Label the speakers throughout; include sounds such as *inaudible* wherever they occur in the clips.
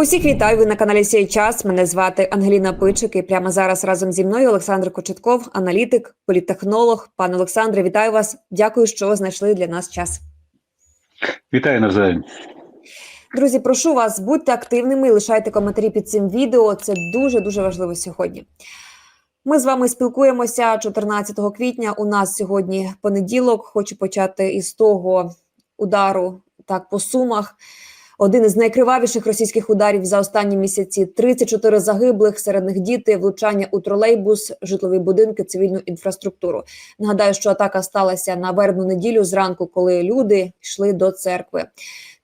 Speaker 1: Усіх вітаю. Ви на каналі Сій час. Мене звати Ангеліна Пичик. І прямо зараз разом зі мною Олександр Кочетков, аналітик, політтехнолог. Пане Олександре, вітаю вас. Дякую, що знайшли для нас час.
Speaker 2: Вітаю навзаєм.
Speaker 1: Друзі, прошу вас, будьте активними і лишайте коментарі під цим відео. Це дуже дуже важливо сьогодні. Ми з вами спілкуємося 14 квітня. У нас сьогодні понеділок. Хочу почати із того удару так по сумах. Один із найкривавіших російських ударів за останні місяці: 34 загиблих, серед них діти, влучання у тролейбус, житлові будинки, цивільну інфраструктуру. Нагадаю, що атака сталася на вербну неділю зранку, коли люди йшли до церкви.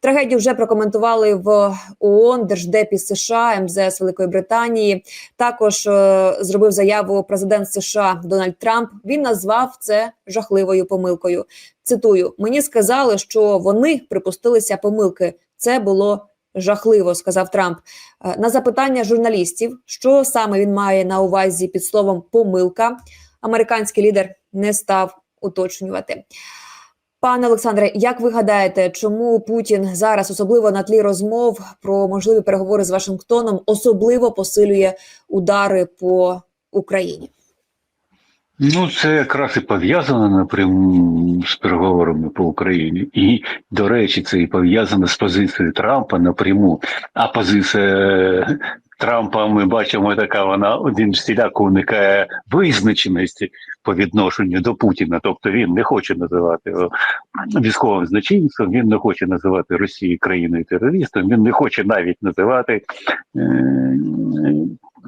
Speaker 1: Трагедію вже прокоментували в ООН, Держдепі США, МЗС Великої Британії. Також е, зробив заяву президент США Дональд Трамп. Він назвав це жахливою помилкою. Цитую: мені сказали, що вони припустилися помилки. Це було жахливо, сказав Трамп. Е, На запитання журналістів, що саме він має на увазі під словом помилка, американський лідер не став уточнювати. Пане Олександре, як ви гадаєте, чому Путін зараз, особливо на тлі розмов про можливі переговори з Вашингтоном, особливо посилює удари по Україні?
Speaker 2: Ну, це якраз і пов'язано напряму з переговорами по Україні. І, до речі, це і пов'язано з позицією Трампа напряму. А позиція Трампа ми бачимо, така вона один всіляко уникає визначеності по відношенню до Путіна. Тобто він не хоче називати його військовим злочинцем, він не хоче називати Росію країною терористом, він не хоче навіть називати е-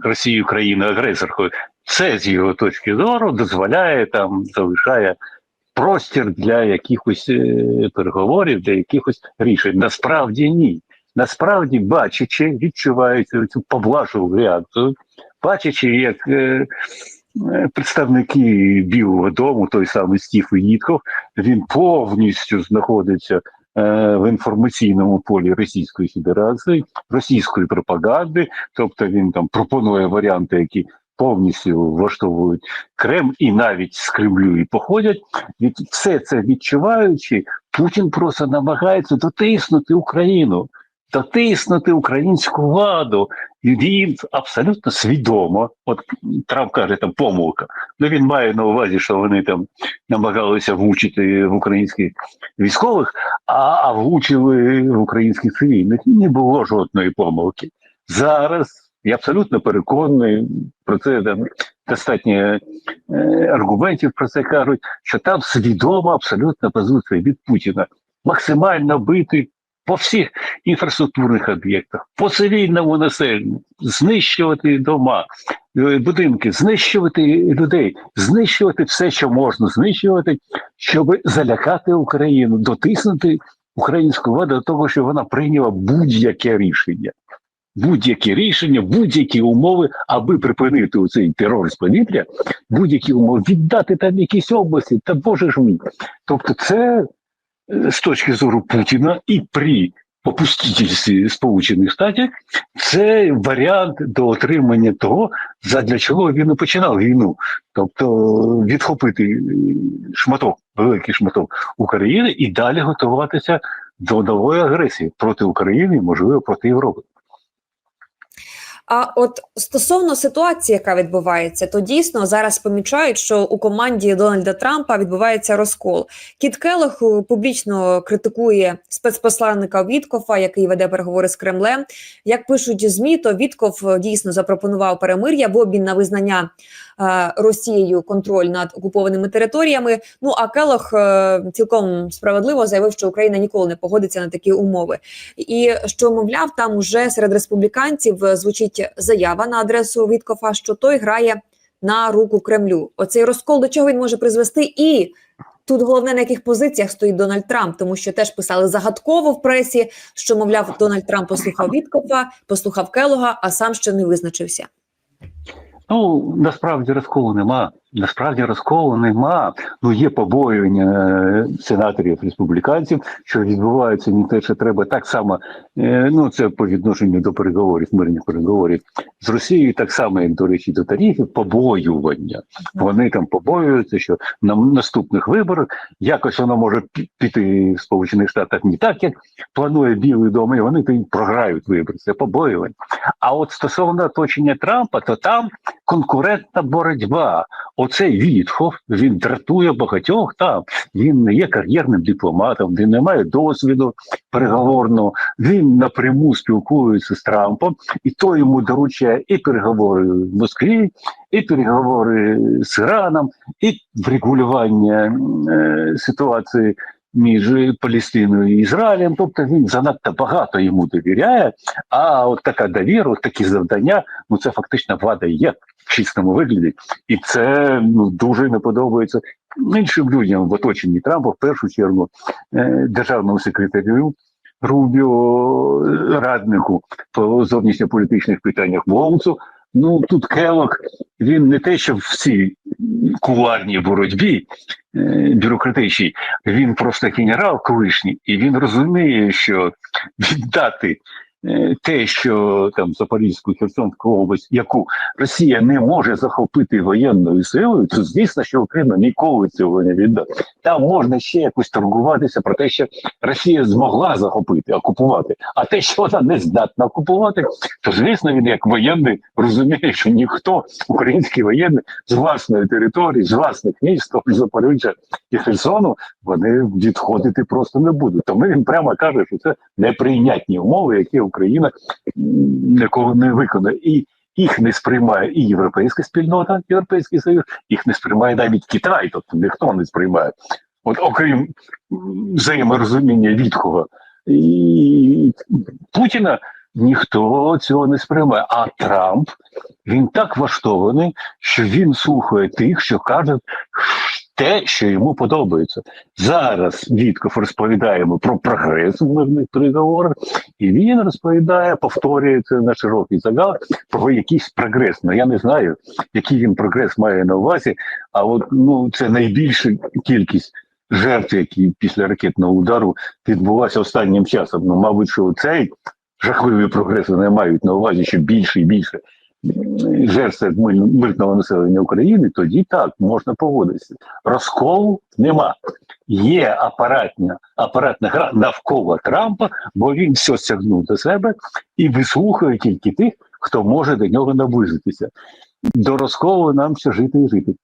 Speaker 2: Росію країною агресоркою. Це з його точки зору дозволяє там залишає простір для якихось е, переговорів, для якихось рішень. Насправді ні. Насправді, бачачи, відчуваючи цю поблажливу реакцію, бачачи, як е, е, представники Білого Дому, той самий Стів Вітков, він повністю знаходиться в інформаційному полі Російської Федерації, російської пропаганди, тобто він там пропонує варіанти, які повністю влаштовують Крем і навіть з Кремлю і походять. Від все це відчуваючи, Путін просто намагається дотиснути Україну, дотиснути українську владу. І він абсолютно свідомо, от Трамп каже, там помилка. Ну він має на увазі, що вони там намагалися влучити в українських військових, а, а влучили в українських цивільних. Не було жодної помилки. Зараз я абсолютно переконаний про це там достатньо е, аргументів про це кажуть, що там свідома абсолютна позиція від Путіна максимально бити по всіх інфраструктурних об'єктах, по цивільному населенню, знищувати дома, е, будинки, знищувати людей, знищувати все, що можна знищувати, щоб залякати Україну, дотиснути українську владу до того, що вона прийняла будь-яке рішення будь-які рішення, будь-які умови, аби припинити цей терор з повітря, будь-які умови віддати там якісь області, та боже ж мій. Тобто, це з точки зору Путіна і при опустительстві Сполучених Штатів це варіант до отримання того, задля чого він і починав війну, тобто відхопити шматок, великий шматок України і далі готуватися до нової агресії проти України, можливо, проти Європи.
Speaker 1: А от стосовно ситуації, яка відбувається, то дійсно зараз помічають, що у команді Дональда Трампа відбувається розкол. Кіт Келлох е, публічно критикує спецпосланника Віткофа, який веде переговори з Кремлем. Як пишуть змі, то Вітков е, дійсно запропонував перемир'я в обмін на визнання е, Росією контроль над окупованими територіями. Ну а Келлох е, цілком справедливо заявив, що Україна ніколи не погодиться на такі умови, і що мовляв, там уже серед республіканців е, звучить заява на адресу Віткофа, що той грає на руку Кремлю. Оцей розкол до чого він може призвести і. Тут головне на яких позиціях стоїть Дональд Трамп, тому що теж писали загадково в пресі, що мовляв, Дональд Трамп послухав Віткофа, послухав Келога, а сам ще не визначився.
Speaker 2: Ну насправді розколу нема. Насправді розколу нема. Ну є побоювання е, сенаторів республіканців, що відбувається не те, що треба так само. е, Ну це по відношенню до переговорів, мирних переговорів з Росією, так само як до речі, до тарифів, побоювання. Вони там побоюються, що на наступних виборах якось воно може піти в Сполучених Штатах не так, як планує Білий дом, і вони тоді програють вибори. Це побоювання. А от стосовно оточення Трампа, то там конкурентна боротьба. Оцей Вітхов, він дратує багатьох там. Він не є кар'єрним дипломатом, він не має досвіду переговорного. Він напряму спілкується з Трампом, і той йому доручає і переговори в Москві, і переговори з Іраном, і врегулювання е, ситуації між Палестиною і Ізраїлем. Тобто він занадто багато йому довіряє. А от така довіра, от такі завдання, ну це фактично влада є в чистому вигляді, і це ну дуже не подобається іншим людям в оточенні Трампа, в першу чергу, е, державному секретарю. Рубіо е, раднику по зовнішньополітичних питаннях Волцу. Ну тут Келок, він не те, що в цій куларній боротьбі е, бюрократичній, він просто генерал колишній, і він розуміє, що віддати те, що там Запорізьку Херсонську область, яку Росія не може захопити воєнною силою, то звісно, що Україна ніколи цього не віддасть. Там можна ще якось торгуватися про те, що Росія змогла захопити, окупувати, а те, що вона не здатна окупувати, то звісно він як воєнний розуміє, що ніхто український воєнний з власної території, з власних міст, Запоріжжя і Херсону, вони відходити просто не будуть. Тому він прямо каже, що це неприйнятні умови, які Україна м, ніколи не виконає. І їх не сприймає і європейська спільнота, європейський союз, їх не сприймає навіть Китай, тобто ніхто не сприймає. От окрім взаєморозуміння Вітхова і Путіна, ніхто цього не сприймає. А Трамп він так влаштований, що він слухає тих, що кажуть те, що йому подобається. Зараз Вітков розповідає йому про прогрес в мирних переговорах, і він розповідає, повторює це на широкий загал про якийсь прогрес. Ну я не знаю, який він прогрес має на увазі. А от ну це найбільша кількість жертв, які після ракетного удару відбулася останнім часом. Ну, мабуть, що цей жахливий прогрес вони мають на увазі, що більше і більше жертв серед мирного населення України, тоді так можна погодитися. Розколу нема. Є апаратна, апаратна гра навколо Трампа, бо він все стягнув до себе і вислухає тільки тих, хто може до нього наблизитися. До розколу нам ще жити і жити.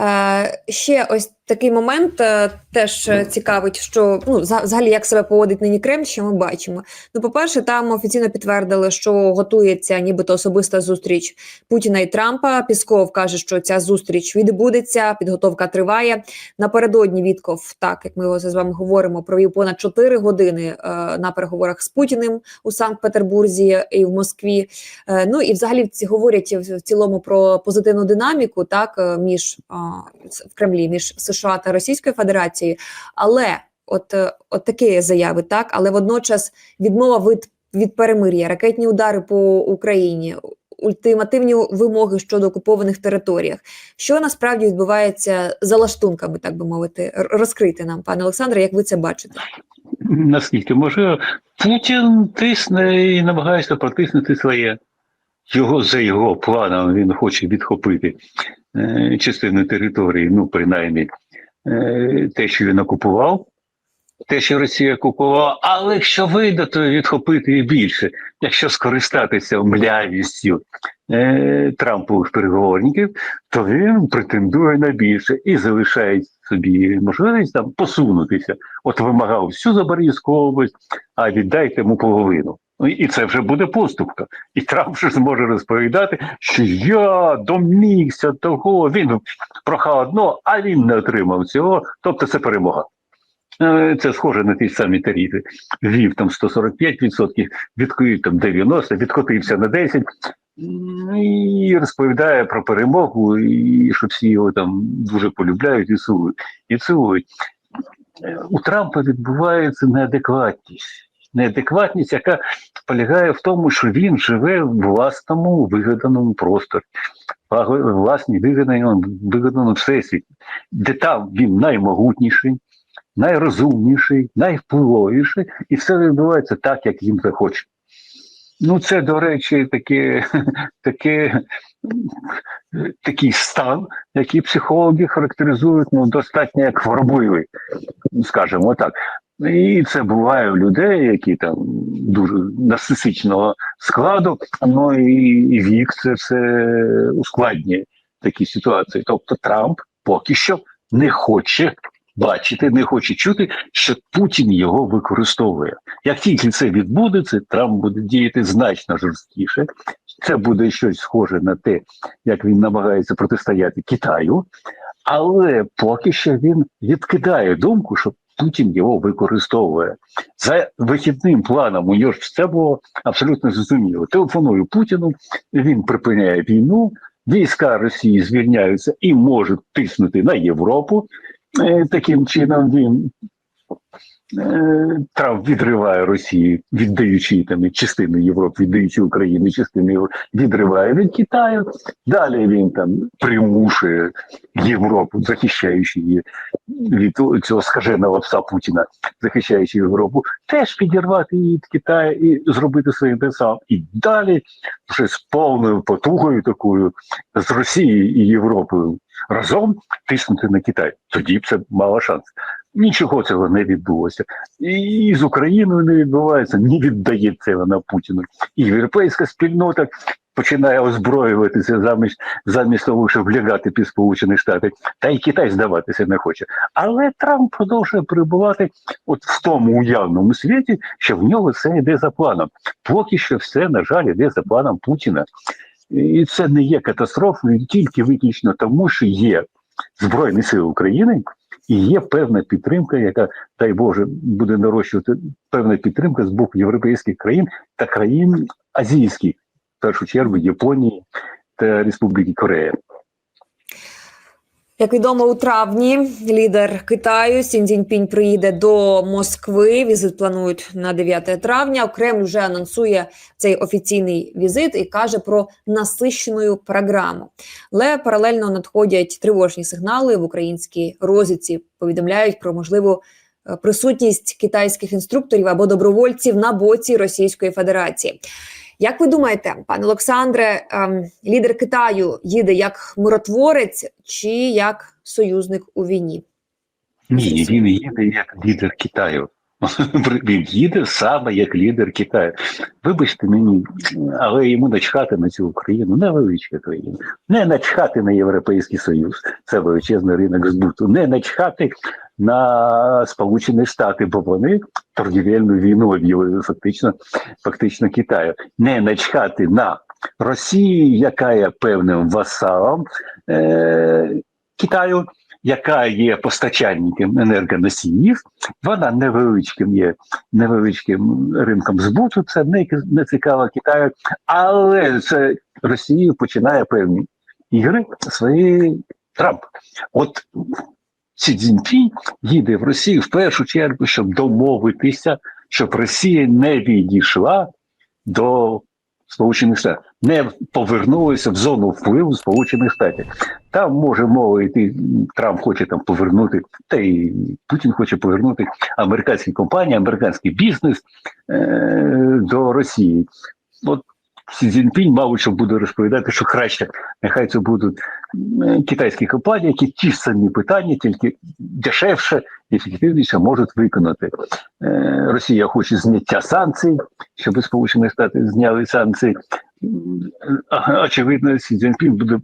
Speaker 1: Е, ще ось такий момент е, теж е, цікавить, що ну за- взагалі як себе поводить нині Кремль, що ми бачимо. Ну, по-перше, там офіційно підтвердили, що готується нібито особиста зустріч Путіна і Трампа. Пісков каже, що ця зустріч відбудеться, підготовка триває. Напередодні Вітков, так як ми його з вами говоримо, провів понад 4 години е, на переговорах з Путіним у Санкт-Петербурзі і в Москві. Е, ну і взагалі ці говорять в цілому про позитивну динаміку, так е, між с- в Кремлі, між США та Російською Федерацією. Але от, е, от такі заяви, так, але водночас відмова від, від перемир'я, ракетні удари по Україні. Ультимативні вимоги щодо окупованих територіях, що насправді відбувається за лаштунками, так би мовити, розкрити нам, пане Олександре, як ви це бачите?
Speaker 2: Наскільки може, Путін тисне і намагається протиснути своє. Його за його планом він хоче відхопити е, частину території, ну, принаймні, те, що він окупував, те, що Росія окупувала, але якщо вийде, то відхопити і більше. Якщо скористатися млявістю е, Трампових переговорників, то він претендує на більше і залишає собі можливість там посунутися. От вимагав всю Запорізьку область, а віддайте йому половину. Ну, І це вже буде поступка. І Трамп вже зможе розповідати, що я домігся того. Він прохав одно, а він не отримав цього. Тобто це перемога. Е, Це схоже на ті самі тарифи. Ввів там 145%, відкрив там 90%, відкотився на 10%. І розповідає про перемогу, і що всі його там дуже полюбляють і цілують. І цілують. Е, У Трампа відбувається неадекватність. Неадекватність, яка полягає в тому, що він живе в власному вигаданому просторі. Власні вигадані вигадані всесвіт, де там він наймогутніший, найрозумніший, найвпливовіший, і все відбувається так, як він захоче. Ну, це, до речі, таке, *laughs* таке, такий стан, який психологи характеризують ну, достатньо як хворобливий, скажімо так. І це буває у людей, які там дуже нарцисичного складу, ну і, і вік це все ускладнює такі ситуації. Тобто Трамп поки що не хоче бачити, не хоче чути, що Путін його використовує. Як тільки це відбудеться, Трамп буде діяти значно жорсткіше. Це буде щось схоже на те, як він намагається протистояти Китаю, але поки що він відкидає думку, що Путін його використовує за вихідним планом. У нього ж все було абсолютно зрозуміло. Телефоную Путіну, він припиняє війну, війська Росії звільняються і можуть тиснути на Європу. Е, Таким чином він Трамп відриває Росію, віддаючи там частину Європи, віддаючи Україну, частину Європи, відриває від Китаю. Далі він там примушує Європу, захищаючи її від цього скаженого пса Путіна, захищаючи Європу, теж підірвати її від Китаю і зробити своїм сам. І далі вже з повною потугою такою з Росією і Європою разом тиснути на Китай. Тоді б це мало шанс. Нічого цього не відбулося. І з Україною не відбувається, не віддається вона Путіну. І європейська спільнота починає озброюватися замість замість того, щоб лягати під Сполучені Штати, та й Китай здаватися не хоче. Але Трамп продовжує перебувати от в тому уявному світі, що в нього все йде за планом. Поки що все, на жаль, йде за планом Путіна. І це не є катастрофою тільки виключно тому, що є Збройні Сили України і є певна підтримка, яка, дай Боже, буде нарощувати певна підтримка з боку європейських країн та країн азійських, в першу чергу Японії та Республіки Корея.
Speaker 1: Як відомо, у травні лідер Китаю Сін Цзіньпінь приїде до Москви. Візит планують на 9 травня. Кремль вже анонсує цей офіційний візит і каже про насищену програму. Але паралельно надходять тривожні сигнали в українській розвідці. Повідомляють про можливу е, присутність китайських інструкторів або добровольців на боці Російської Федерації. Як ви думаєте, пане Олександре, ем, лідер Китаю їде як миротворець чи як союзник у війні?
Speaker 2: Ні, він їде як лідер Китаю. *laughs* Він їде саме як лідер Китаю. Вибачте мені, але йому начхати на цю Україну, невеличка країна, не начхати на Європейський Союз, це величезний ринок збуту, не начхати на Сполучені Штати, бо вони торгівельну війну об'явили фактично, фактично Китаю, не начхати на Росію, яка є певним васалом е- Китаю яка є постачальником енергоносіїв, вона невеличким є невеличким ринком збуту. Це не, не цікаво Китаю, але це Росію починає певні ігри своєї Трамп. От Сі Цзіньпінь їде в Росію в першу чергу, щоб домовитися, щоб Росія не відійшла до Сполучених Штатів, не повернулися в зону впливу Сполучених Штатів. Там може мова йти, Трамп хоче там повернути, та й Путін хоче повернути американські компанії, американський бізнес е- до Росії. От Сі Цзіньпінь, мабуть, що буде розповідати, що краще нехай це будуть китайські компанії, які ті ж самі питання, тільки дешевше і ефективніше можуть виконати. Е, Росія хоче зняття санкцій, щоб Сполучені Штати зняли санкції. Очевидно, Сі Цзіньпін буде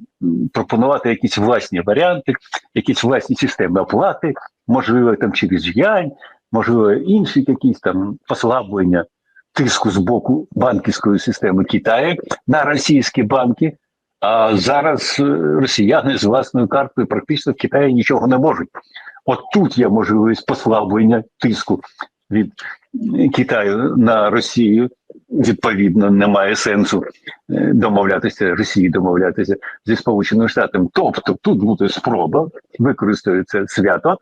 Speaker 2: пропонувати якісь власні варіанти, якісь власні системи оплати, можливо, там через юань, можливо, інші якісь там послаблення тиску з боку банківської системи Китаю на російські банки. А зараз росіяни з власною карткою практично в Китаї нічого не можуть. От тут є можливість послаблення тиску від Китаю на Росію. Відповідно, немає сенсу домовлятися Росії, домовлятися зі Сполученими Штатами. Тобто, тут буде спроба використовується свято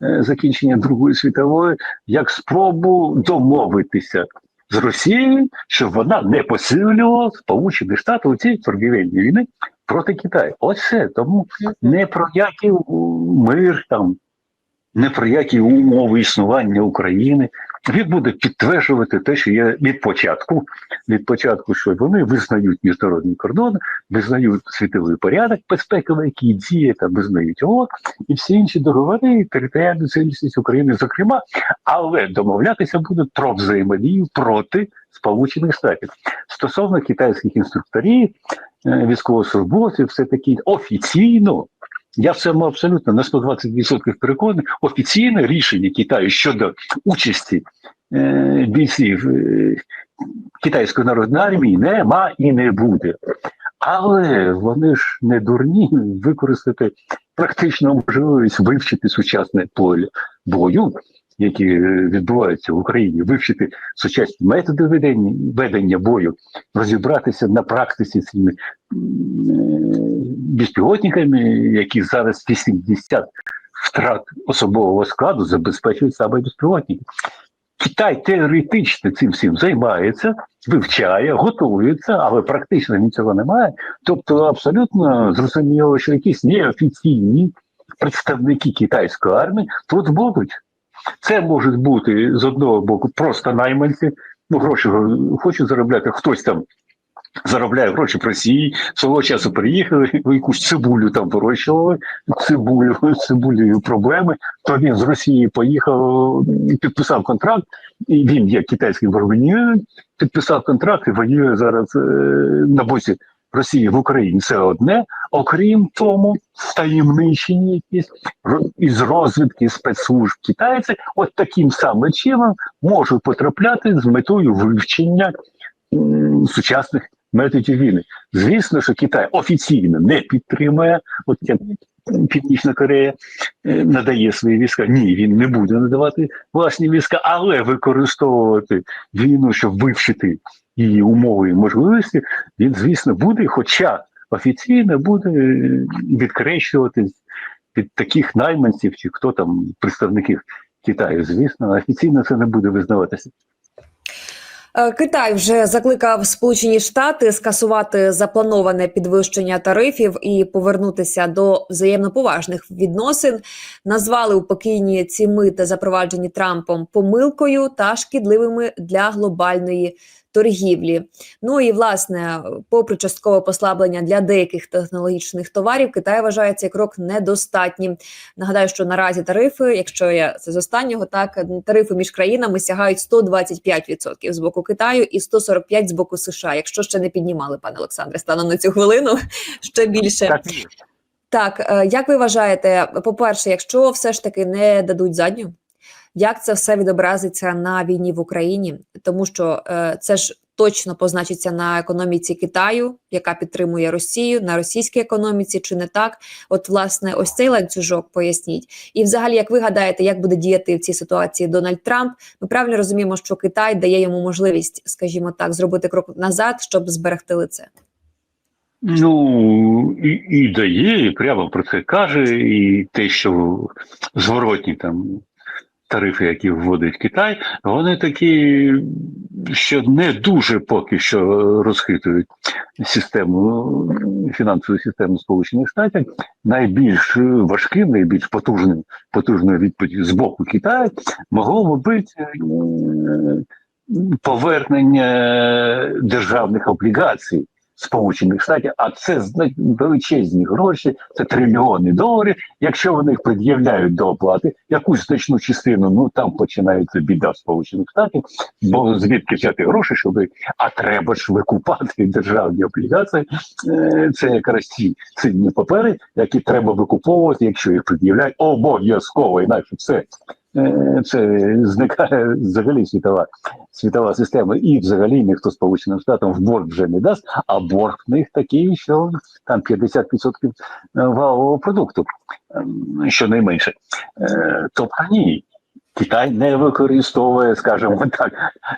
Speaker 2: закінчення Другої світової як спробу домовитися з Росією, щоб вона не посилювала Сполучені Штати у цій торгівельній війни проти Китаю. Ось все. Тому не про який мир там, не про які умови існування України. Він буде підтверджувати те, що є від початку, від початку, що вони визнають міжнародні кордони, визнають світовий порядок безпековий, який діє та визнають ООН, і всі інші договори, і територіальну цілісність України, зокрема, але домовлятися будуть про взаємодію проти Сполучених Штатів стосовно китайських інструкторів, е, військовослужбовців, все таки офіційно. Я в цьому абсолютно на 120% переконаний. Офіційне рішення Китаю щодо участі е, бійців е, Китайської народної армії нема і не буде. Але вони ж не дурні використати практично можливість вивчити сучасне поле бою, які е, відбуваються в Україні, вивчити сучасні методи ведення, ведення бою, розібратися на практиці з цими е, безпілотниками, які зараз 80 втрат особового складу забезпечують саме безпілотники. Китай теоретично цим всім займається, вивчає, готується, але практично нічого немає. Тобто, абсолютно зрозуміло, що якісь неофіційні представники китайської армії тут будуть. Це можуть бути з одного боку просто найманці, ну гроші хочуть заробляти, хтось там заробляє гроші в Росії, свого часу приїхали, якусь цибулю там вирощували, цибулю, цибулею проблеми, то він з Росії поїхав, підписав контракт, і він є китайським громадянином, підписав контракт і воює зараз е, на боці Росії в Україні. Це одне, окрім тому, таємничені якісь із розвідки спецслужб китайці, от таким самим чином можуть потрапляти з метою вивчення м, сучасних методів війни. Звісно, що Китай офіційно не підтримує, от як Північна Корея е, надає свої війська. Ні, він не буде надавати власні війська, але використовувати війну, щоб вивчити її умови і можливості, він, звісно, буде, хоча офіційно буде е, відкрещуватись від таких найманців, чи хто там представників Китаю. Звісно, офіційно це не буде визнаватися.
Speaker 1: Е, Китай вже закликав Сполучені Штати скасувати заплановане підвищення тарифів і повернутися до взаємноповажних відносин. Назвали упокійні ці мити, запроваджені Трампом, помилкою та шкідливими для глобальної торгівлі. Ну і власне, попри часткове послаблення для деяких технологічних товарів, Китай вважає цей крок недостатнім. Нагадаю, що наразі тарифи, якщо я це з останнього, так тарифи між країнами сягають 125% з боку Китаю і 145% з боку США. Якщо ще не піднімали, пане Олександре, станом на цю хвилину *laughs* ще більше.
Speaker 2: Так,
Speaker 1: е, як ви вважаєте, по-перше, якщо все ж таки не дадуть задню, як це все відобразиться на війні в Україні? Тому що е, це ж точно позначиться на економіці Китаю, яка підтримує Росію, на російській економіці, чи не так? От, власне, ось цей ланцюжок поясніть. І, взагалі, як ви гадаєте, як буде діяти в цій ситуації Дональд Трамп? Ми правильно розуміємо, що Китай дає йому можливість, скажімо так, зробити крок назад, щоб зберегти лице.
Speaker 2: Ну і, і дає, і прямо про це каже, і те, що зворотні там тарифи, які вводить Китай, вони такі, що не дуже поки що розхитують систему фінансову систему Сполучених Штатів. Найбільш важким, найбільш потужним потужною відповіддю з боку Китаю могло би бути е, повернення державних облігацій. Сполучених Штатів, а це величезні гроші, це трильйони доларів. Якщо вони їх пред'являють до оплати, якусь значну частину, ну там починається біда Сполучених Штатів, бо звідки взяти гроші, щоб а треба ж викупати державні облігації. Е, Це якраз ці цінні папери, які треба викуповувати, якщо їх пред'являють обов'язково, інакше все. Е, Це зникає взагалі світова світова система, і взагалі ніхто Сполученим Штатам в борг вже не дасть, а борг в них такий, що там 50% валового продукту, ем, щонайменше. Е, Тобто ні. Китай не використовує, скажімо так,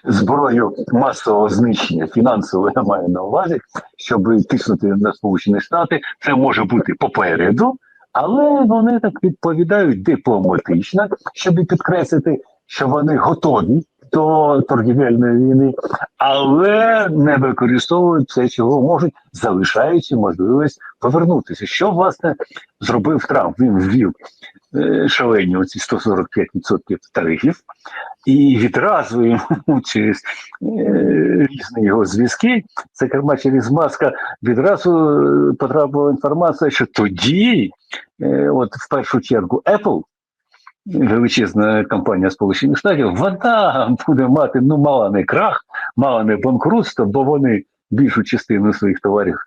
Speaker 2: зброю масового знищення фінансового я маю на увазі, щоб тиснути на Сполучені Штати. Це може бути попереду, але вони так відповідають дипломатично, щоб підкреслити, що вони готові до торгівельної війни, але не використовують все, чого можуть, залишаючи можливість повернутися. Що власне зробив Трамп? Він ввів е, шалені оці 145% тарифів, і відразу йому *laughs* через різні його зв'язки, зокрема через маска, відразу е, потрапила інформація, що тоді, е, от в першу чергу, Apple. Величезна компанія Сполучених Штатів, вона буде мати ну мало не крах, мало не банкрутство, бо вони більшу частину своїх товарів,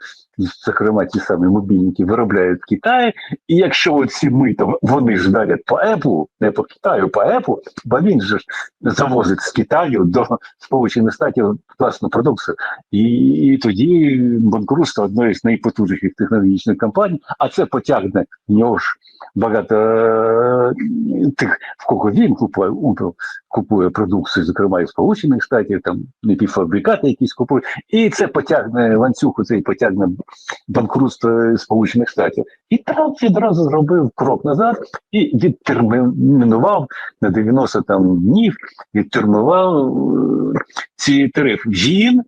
Speaker 2: зокрема ті самі мобільники, виробляють в Китаї. І якщо оці мито вони ж дарять по Apple, не по Китаю, по Apple, бо він же ж завозить з Китаю до Сполучених Штатів власну продукцію. І, і тоді банкрутство одної з найпотужніших технологічних компаній, а це потягне в нього ж багато е, тих, в кого він купує, купує продукцію, зокрема і Сполучених Штатів, там напівфабрикати якісь купують, і це потягне ланцюг, цей потягне банкрутство Сполучених Штатів. І Трамп відразу зробив крок назад і відтермінував на 90 там днів, відтермінував е, ці тарифи. Він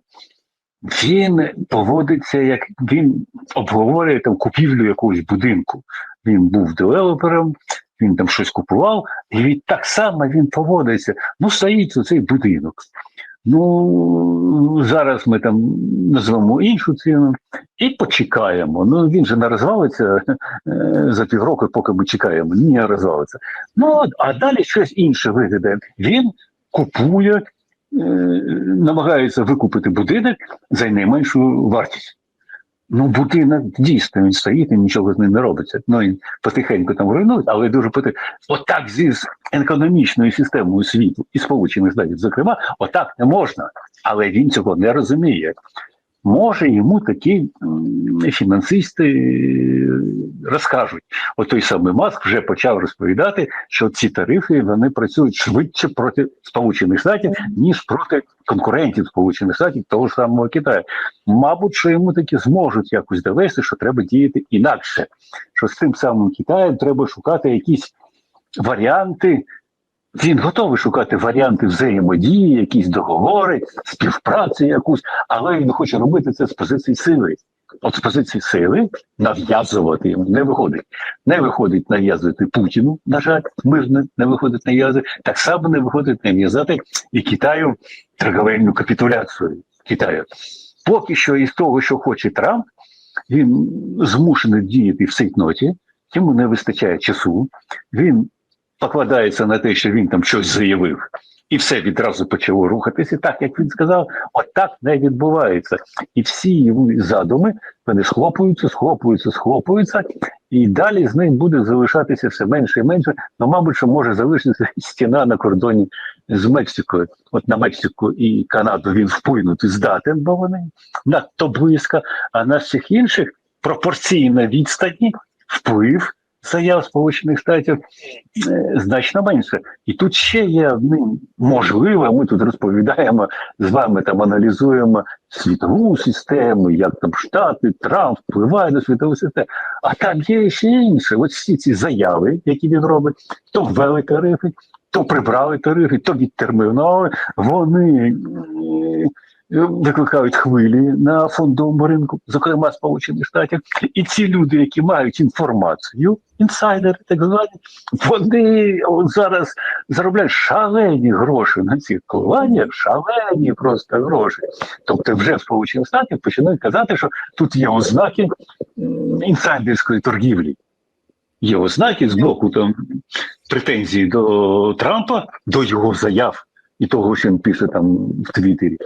Speaker 2: він поводиться, як він обговорює там купівлю якогось будинку. Він був девелопером, він там щось купував, і він так само він поводиться. Ну, стоїть оцей будинок. Ну, зараз ми там назвемо іншу ціну і почекаємо. Ну, він же не розвалиться е, за півроку, поки ми чекаємо. Ні, не розвалиться. Ну, а далі щось інше виглядає. Він купує, е, намагається викупити будинок за найменшу вартість. Ну, будинок дійсно він стоїть і нічого з ним не робиться. Ну він потихеньку там руйнують, але дуже потихеньку. Отак зі економічною системою світу і Сполучених Штатів, зокрема, отак не можна. Але він цього не розуміє. Може, йому такі фінансисти е, розкажуть. От той самий Маск вже почав розповідати, що ці тарифи вони працюють швидше проти Сполучених Штатів, ніж проти конкурентів Сполучених Штатів, того ж самого Китаю. Мабуть, що йому таки зможуть якось довести, що треба діяти інакше. Що з тим самим Китаєм треба шукати якісь варіанти. Він готовий шукати варіанти взаємодії, якісь договори, співпраці якусь, але він хоче робити це з позиції сили. От з позиції сили нав'язувати йому не виходить. Не виходить нав'язувати Путіну, на жаль, мирно не виходить нав'язувати. Так само не виходить нав'язати і Китаю торговельну капітуляцію Китаю. Поки що із того, що хоче Трамп, він змушений діяти в сейтноті, йому не вистачає часу. Він покладається на те, що він там щось заявив, і все відразу почало рухатися, так як він сказав, отак не відбувається. І всі його задуми вони схлопуються, схлопуються, схлопуються, і далі з ним буде залишатися все менше і менше. Ну, мабуть, що може залишитися *laughs* стіна на кордоні з Мексикою. От на Мексику і Канаду він вплинути здатен, бо вони надто близько, а на всіх інших пропорційно відстані вплив заяв Сполучених Штатів е, значно менше. І тут ще є одним можливо, ми тут розповідаємо з вами там аналізуємо світову систему, як там Штати, Трамп впливає на світову систему. А там є ще інше. Ось всі ці заяви, які він робить, то ввели тарифи, то прибрали тарифи, то відтермінували, вони. Е, Викликають хвилі на фондовому ринку, зокрема Сполучених Штатів, і ці люди, які мають інформацію, інсайдери, так звані, вони зараз заробляють шалені гроші на цих коливаннях, шалені просто гроші. Тобто, вже в Сполучених Штатів починають казати, що тут є ознаки інсайдерської торгівлі. Є ознаки з боку там претензій до Трампа, до його заяв і того, що він пише там в Твіттері,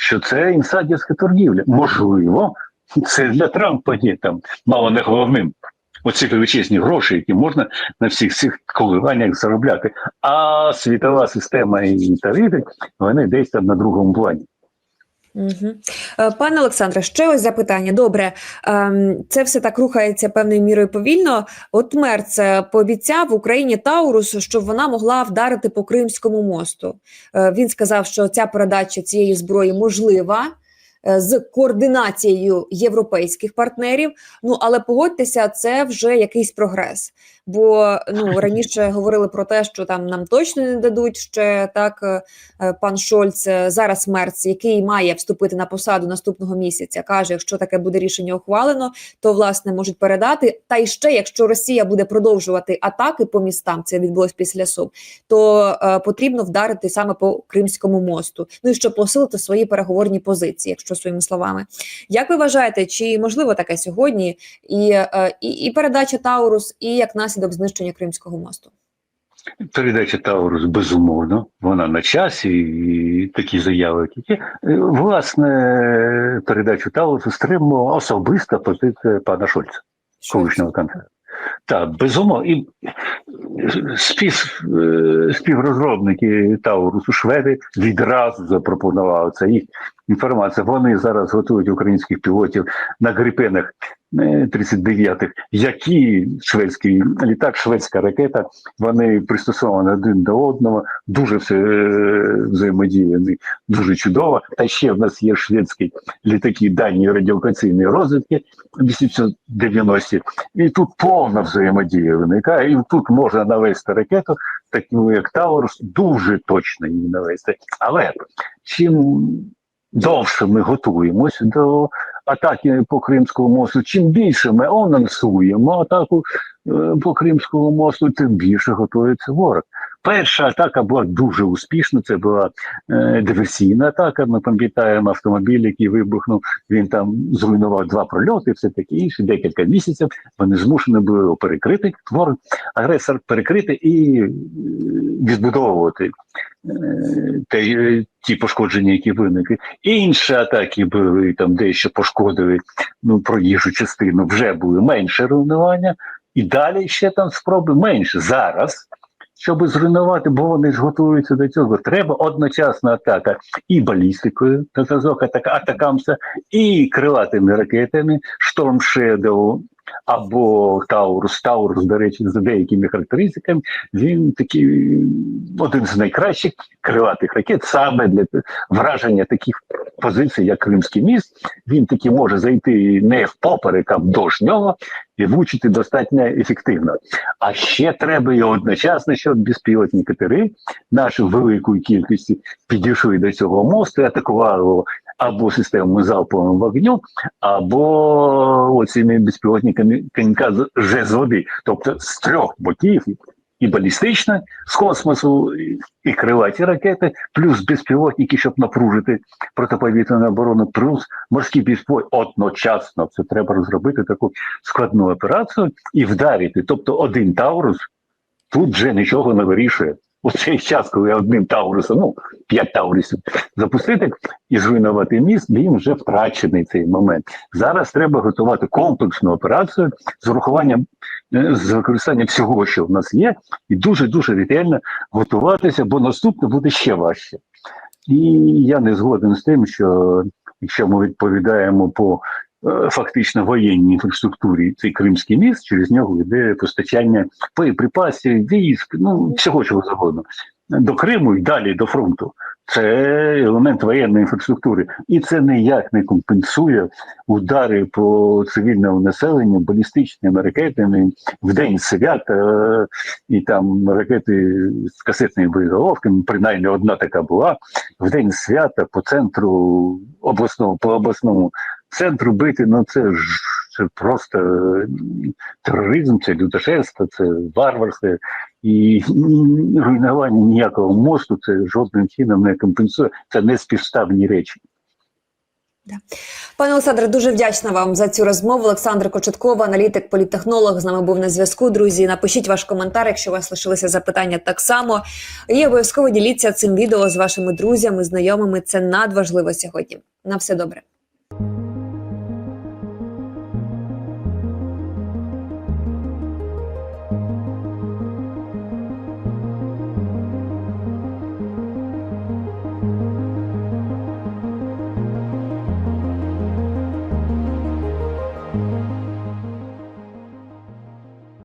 Speaker 2: що це інсайдерська торгівля. Можливо, це для Трампа є там мало не головним. Оці величезні гроші, які можна на всіх цих коливаннях заробляти. А світова система і тарифи вони десь там на другому плані.
Speaker 1: Угу. Пане Олександре, ще ось запитання. Добре, ем, це все так рухається певною мірою повільно. От Мерц пообіцяв Україні Таурус, щоб вона могла вдарити по Кримському мосту. Е, Він сказав, що ця передача цієї зброї можлива. е, З координацією європейських партнерів, ну але погодьтеся, це вже якийсь прогрес. Бо ну раніше говорили про те, що там нам точно не дадуть ще так. е, е, Пан Шольц зараз Мерц, який має вступити на посаду наступного місяця, каже, якщо таке буде рішення ухвалено, то власне можуть передати. Та й ще, якщо Росія буде продовжувати атаки по містам, це відбулось після Сум, то е, потрібно вдарити саме по Кримському мосту. Ну і щоб посилити свої переговорні позиції, якщо своїми словами. Як ви вважаєте, чи можливо таке сьогодні? І, е, і, і передача Таурус, і як наслідок знищення Кримського мосту?
Speaker 2: Передача Таурус, безумовно, вона на часі, і такі заяви, які є. Е, Власне, передачу Таурусу стримувала особиста позиція пана Шольца, колишнього канцлера. Так, безумовно. І спів, е, співрозробники Таурусу шведи відразу запропонували це їх інформація. Вони зараз готують українських пілотів на грипенах е, 39-х, які шведський літак, шведська ракета, вони пристосовані один до одного, дуже все е, дуже чудово. Та ще в нас є шведські літаки дані радіолокаційної розвідки 890 і тут повна взаємодія виникає, і тут можна навести ракету, таку як Таурус, дуже точно її навести. Але чим довше ми готуємося до атаки по Кримському мосту, чим більше ми анонсуємо атаку по Кримському мосту, тим більше готується ворог. Перша атака була дуже успішна. Це була е, диверсійна атака. Ми пам'ятаємо автомобіль, який вибухнув. Він там зруйнував два прольоти, все таке інше. Декілька місяців вони змушені були перекрити. Ворог агресор перекрити і е, відбудовувати е, е, ті пошкодження, які виникли. Інші атаки були там дещо пошкодили ну, проїжджу частину, вже були менше руйнування, і далі ще там спроби менше. Зараз, щоб зруйнувати, бо вони ж готуються до цього, треба одночасна атака і балістикою, на зразок атака, атакамса, і крилатими ракетами, Shadow, або Таурус. Таурус, до речі, за деякими характеристиками, він такий один з найкращих крилатих ракет саме для враження таких позицій, як Кримський міст. Він таки може зайти не впоперек, а вдовж нього і влучити достатньо ефективно. А ще треба і одночасно, щоб безпілотні катери нашу великою кількістю підійшли до цього мосту і атакували або системами залпового вогню, або оцими безпілотниками конька з- води. Тобто з трьох боків і балістична з космосу, і- і крилаті ракети, плюс безпілотники, щоб напружити протиповітряну оборону, плюс морські безпілотники. Одночасно це треба розробити таку складну операцію і вдарити. Тобто один Таурус тут вже нічого не вирішує. У цей час, коли одним Таурусом, ну, п'ять Таурусів запустити і зруйнувати міст, він вже втрачений цей момент. Зараз треба готувати комплексну операцію з урахуванням е, з використанням всього, що в нас є, і дуже дуже ретельно готуватися, бо наступне буде ще важче. І я не згоден з тим, що якщо ми відповідаємо по фактично воєнній інфраструктурі цей Кримський міст, через нього йде постачання боєприпасів, військ, ну всього чого завгодно. До Криму і далі до фронту. Це елемент воєнної інфраструктури, і це ніяк не компенсує удари по цивільному населенню балістичними ракетами в день свят е, і там ракети з касетними боєголовками. Принаймні одна така була в день свята по центру обласного по обласному центру бити. Ну це ж це просто е, тероризм, це людожерство, це варварство. І руйнування ніякого мосту це жодним чином не компенсує. Це не співставні речі.
Speaker 1: Пане Олександре, дуже вдячна вам за цю розмову. Олександр Кочеткова, аналітик, політтехнолог, з нами був на зв'язку. Друзі, напишіть ваш коментар, якщо у вас лишилися запитання так само. І обов'язково діліться цим відео з вашими друзями, знайомими. Це надважливо сьогодні. На все добре.